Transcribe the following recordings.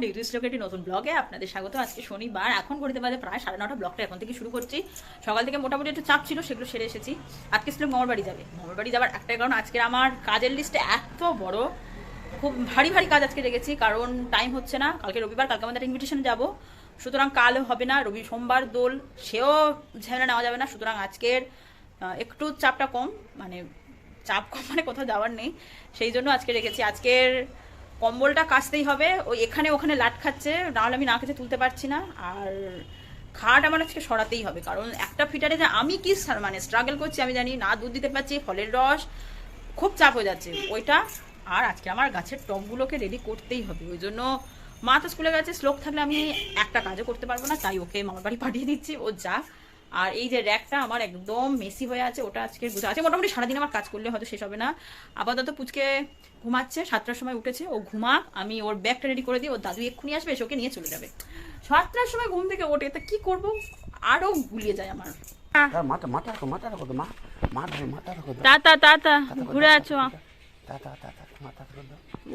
Duty একটি নতুন ব্লগে আপনাদের স্বাগত। আজকে শনিবার, এখন ঘড়িতে বাজে প্রায় সাড়ে নটা ব্লগটা এখন থেকে শুরু করছি। সকাল থেকে মোটামুটি একটু চাপ ছিল, সেগুলো সেরে এসেছি। আজকে ছিল মামার বাড়ি যাবে। মামার বাড়ি একটাই কারণ, আজকে আমার কাজের লিস্টে এত বড়, খুব ভারী ভারী কাজ আজকে রেখেছি। কারণ টাইম হচ্ছে না, কালকে রবিবার, কালকে আমাদের ইনভিটেশন যাব। সুতরাং কাল হবে না, রবি সোমবার দোল, সেও ঝামেলা নেওয়া যাবে না। সুতরাং আজকের একটু চাপটা কম মানে চাপ কম মানে কোথাও যাওয়ার নেই। সেই জন্য আজকে রেখেছি। আজকের কম্বলটা কাচতেই হবে। ওই এখানে ওখানে লাট খাচ্ছে, নাহলে আমি না খেতে তুলতে পারছি না। আর খাট আমার আজকে সরাতেই হবে, কারণ একটা ফিটারে যে আমি কি মানে স্ট্রাগল করছি আমি জানি, না দুধ দিতে পারছি, ফলের রস, খুব চাপ হয়ে যাচ্ছে। ওইটা আর আজকে আমার গাছের টবগুলোকে রেডি করতেই হবে। ওই জন্য মা তো স্কুলে গেছে, শ্লোক থাকলে আমি একটা কাজও করতে পারব না, তাই ওকে মামার বাড়ি পাঠিয়ে দিচ্ছি। ও যা আর এই যে র্যাকটা আমার একদম মেসি হয়ে আছে ওটা আজকে গুছা আছে মোটামুটি সারাদিন আমার কাজ করলে হয়তো শেষ হবে না। আপাতত পুচকে ঘুমাচ্ছে সাতটার সময় উঠেছে ও ঘুমাক আমি ওর ব্যাগটা রেডি করে দিই ওর দাদু এক্ষুনি আসবে এসে ওকে নিয়ে চলে যাবে। সাতটার সময় ঘুম থেকে ওঠে তা কি করব? আরও গুলিয়ে যায় আমার। তার মাথা মাথা রাখো মাথা রাখো মা। মা মাথা রাখো তাতা তাতা ঘুরে আছো।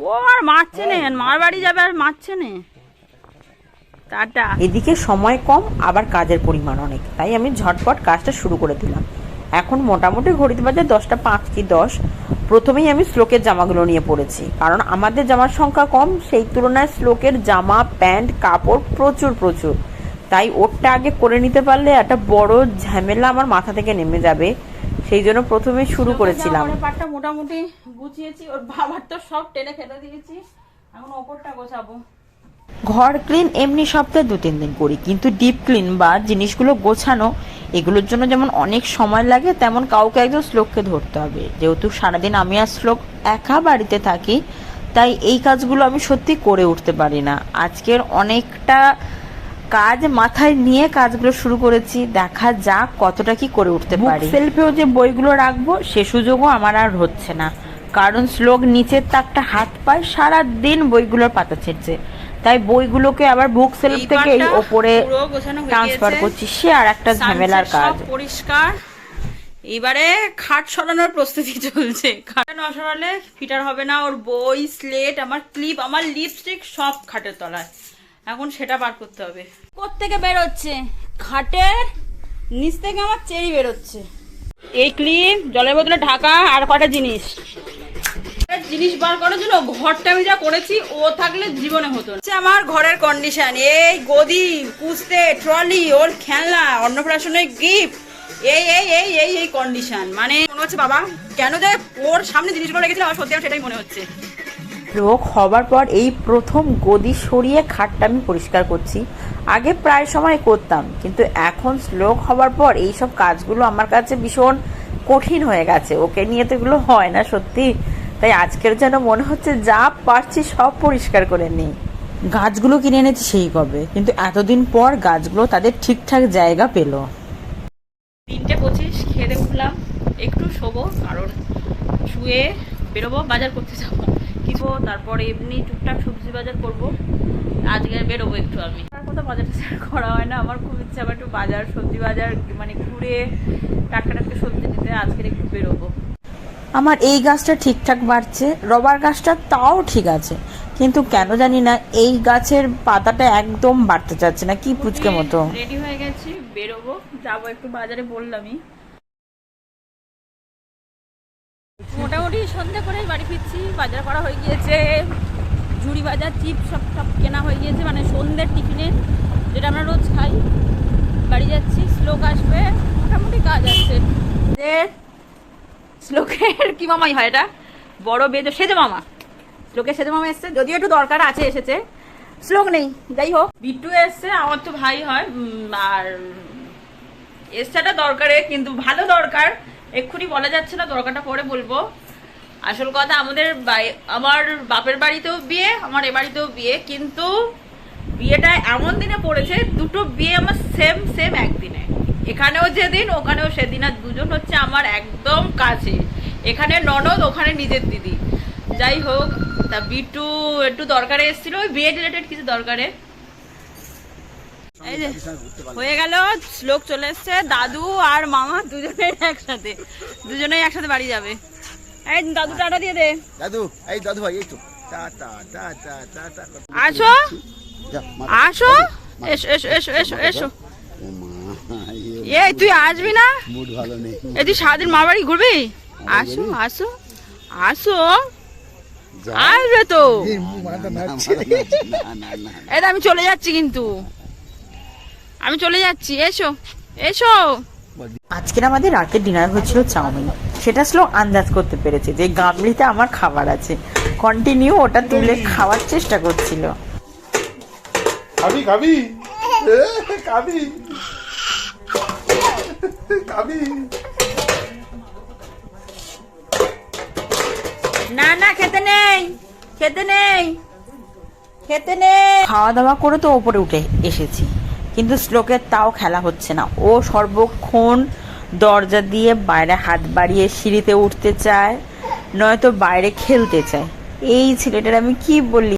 ও আর মারছে না মার বাড়ি যাবে আর মারছে না। টাটা। এদিকে সময় কম আবার কাজের পরিমাণ অনেক। তাই আমি ঝটপট কাজটা শুরু করে দিলাম। এখন মোটামুটি ঘড়িতে বাজে দশটা পাঁচ কি দশ। প্রথমেই আমি শ্লোকের জামাগুলো নিয়ে পড়েছি। কারণ আমাদের জামার সংখ্যা কম সেই তুলনায় শ্লোকের জামা প্যান্ট কাপড় প্রচুর প্রচুর। তাই ওরটা আগে করে নিতে পারলে একটা বড় ঝামেলা আমার মাথা থেকে নেমে যাবে। সেই জন্য প্রথমে শুরু করেছিলাম। পাটটা মোটামুটি গুছিয়েছি। ওর বাবার তো সব টেনে ফেলে দিয়েছি। এখন ওপরটা গোছাবো। ঘর ক্লিন এমনি সপ্তাহে দু তিন দিন করি। কিন্তু ডিপ ক্লিন বা জিনিসগুলো গোছানো এগুলোর জন্য যেমন অনেক সময় লাগে তেমন কাউকে একজন শ্লোককে ধরতে হবে। যেহেতু সারাদিন আমি আর শ্লোক একা বাড়িতে থাকি তাই এই কাজগুলো আমি সত্যি করে উঠতে পারি না। আজকের অনেকটা কাজ মাথায় নিয়ে কাজগুলো শুরু করেছি। দেখা যাক কতটা কি করে উঠতে পারি। সেলফেও যে বইগুলো রাখব সে সুযোগও আমার আর হচ্ছে না। কারণ শ্লোক নিচের তাকটা হাত পায় সারা দিন বইগুলোর পাতা ছিঁড়ছে। তাই বইগুলোকে আবার বুক সেলফ থেকে এই পাটটা ওপরে পুরো গোছানো ট্রান্সফার করছি। সে আর একটা ঝামেলার কাজ। সব পরিষ্কার। এবারে খাট সরানোর প্রস্তুতি চলছে। খাট না সরালে ফিটার হবে না। ওর বই স্লেট আমার ক্লিপ আমার লিপস্টিক সব খাটের তলায়। এখন সেটা বার করতে হবে। কোত্থেকে বেরোচ্ছে? খাটের নিচ থেকে আমার চেরি বেরোচ্ছে। এই ক্লিপ জলের বোতলে ঢাকা আর কটা জিনিস? জিনিস বার করার জন্য ঘরটা আমি যা করেছি ও থাকলে জীবনে হতো না। আমার ঘরের কন্ডিশন এই গদি কুস্তে ট্রলি ওর খেলনা অন্নপ্রাশনের গিফট এই এই এই এই এই কন্ডিশন মানে মনে হচ্ছে বাবা কেন যে ওর সামনে জিনিসগুলো রেখেছিল আমার সত্যি সেটাই মনে হচ্ছে। রোগ হবার পর এই প্রথম গদি সরিয়ে খাটটা আমি পরিষ্কার করছি। আগে প্রায় সময় করতাম কিন্তু এখন শ্লোক হবার পর এই সব কাজগুলো আমার কাছে ভীষণ কঠিন হয়ে গেছে। ওকে নিয়ে তো এগুলো হয় না সত্যি। তাই আজকের যেন মনে হচ্ছে যা পারছি সব পরিষ্কার করে নিই। গাছগুলো কিনে এনেছি সেই কবে কিন্তু এতদিন পর গাছগুলো তাদের ঠিকঠাক জায়গা পেল। তিনটে পঁচিশ খেয়ে উঠলাম একটু শোবো কারণ শুয়ে বেরোবো বাজার করতে যাব কিনবো তারপরে এমনি টুকটাক সবজি বাজার করব আজকে বেরোবো একটু আমি। আর কোথাও বাজার টাজার করা হয় না আমার খুব ইচ্ছা আবার একটু বাজার সবজি বাজার মানে ঘুরে টাটকা টাটকা সবজি নিতে আজকের একটু বেরোবো। আমার এই গাছটা ঠিকঠাক বাড়ছে রবার গাছটা তাও ঠিক আছে। কিন্তু কেন জানি না এই গাছের পাতাটা একদম বাড়তে চাচ্ছে না কি পুচকে মতো। রেডি হয়ে গেছি বেরোবো যাব একটু বাজারে বললামই। মোটামুটি সন্ধ্যা করে বাড়ি ফিরছি বাজার করা হয়ে গিয়েছে। ঝুড়ি বাজার চিপ সব সব কেনা হয়ে গিয়েছে মানে সন্ধ্যের টিফিনে যেটা আমরা রোজ খাই। বাড়ি যাচ্ছি শ্লোক আসবে মোটামুটি কাজ আছে। শ্লোকের কি মামাই হয় এটা? বড় বেজো সেজে মামা। শ্লোকের সেজে মামা এসছে, যদিও একটু দরকার আছে, এসেছে। শ্লোক নেই, যাই হোক। বিট্টু এসছে, আমার তো ভাই হয় আর এসছাটা দরকারে, কিন্তু ভালো দরকার। এক্ষুনি বলা যাচ্ছে না, দরকারটা পরে বলব। আসল কথা, আমাদের আমার বাপের বাড়িতেও বিয়ে, আমার এ বাড়িতেও বিয়ে, কিন্তু বিয়েটা এমন দিনে পড়েছে, দুটো বিয়ে আমার সেম সেম একদিনে। এখানেও যেদিন ওখানেও সেদিন। আর দুজন হচ্ছে আমার একদম কাছে। এখানে ননদ ওখানে নিজের দিদি। যাই হোক তা বিটু একটু দরকারে এসেছিল। ওই বিয়ে রিলেটেড কিছু দরকারে। এই যে হয়ে গেল শ্লোক চলে এসছে। দাদু আর মামা দুজনেই একসাথে। দুজনেই একসাথে বাড়ি যাবে। এই দাদু টাটা দিয়ে দে। দাদু এই দাদু ভাই এই তো। আসো। আসো। এসো এসো এসো এসো। এই তুই আসবি না? মুড ভালো নেই। এই তুই সারাদিন মা বাড়ি ঘুরবি? আসো আসো আসো। আসবে তো। না, না, না, না, না। এই আমি চলে যাচ্ছি কিন্তু। আমি চলে যাচ্ছি। এসো এসো। আজকের আমাদের রাতের ডিনার হচ্ছিল চাউমিন। সেটা স্লো আন্দাজ করতে পেরেছে যে গামলিতে আমার খাবার আছে। কন্টিনিউ ওটা তুলে খাওয়ার চেষ্টা করছিল। খাবি খাবি? খাবি? খেতে নেই। খেতে নেই। খাওয়া দাওয়া করে তো ওপরে উঠে এসেছি। কিন্তু শ্লোকের তাও খেলা হচ্ছে না। ও সর্বক্ষণ দরজা দিয়ে বাইরে হাত বাড়িয়ে সিঁড়িতে উঠতে চায়, নয়তো বাইরে খেলতে চায়। এই ছেলেটার আমি কি বলি?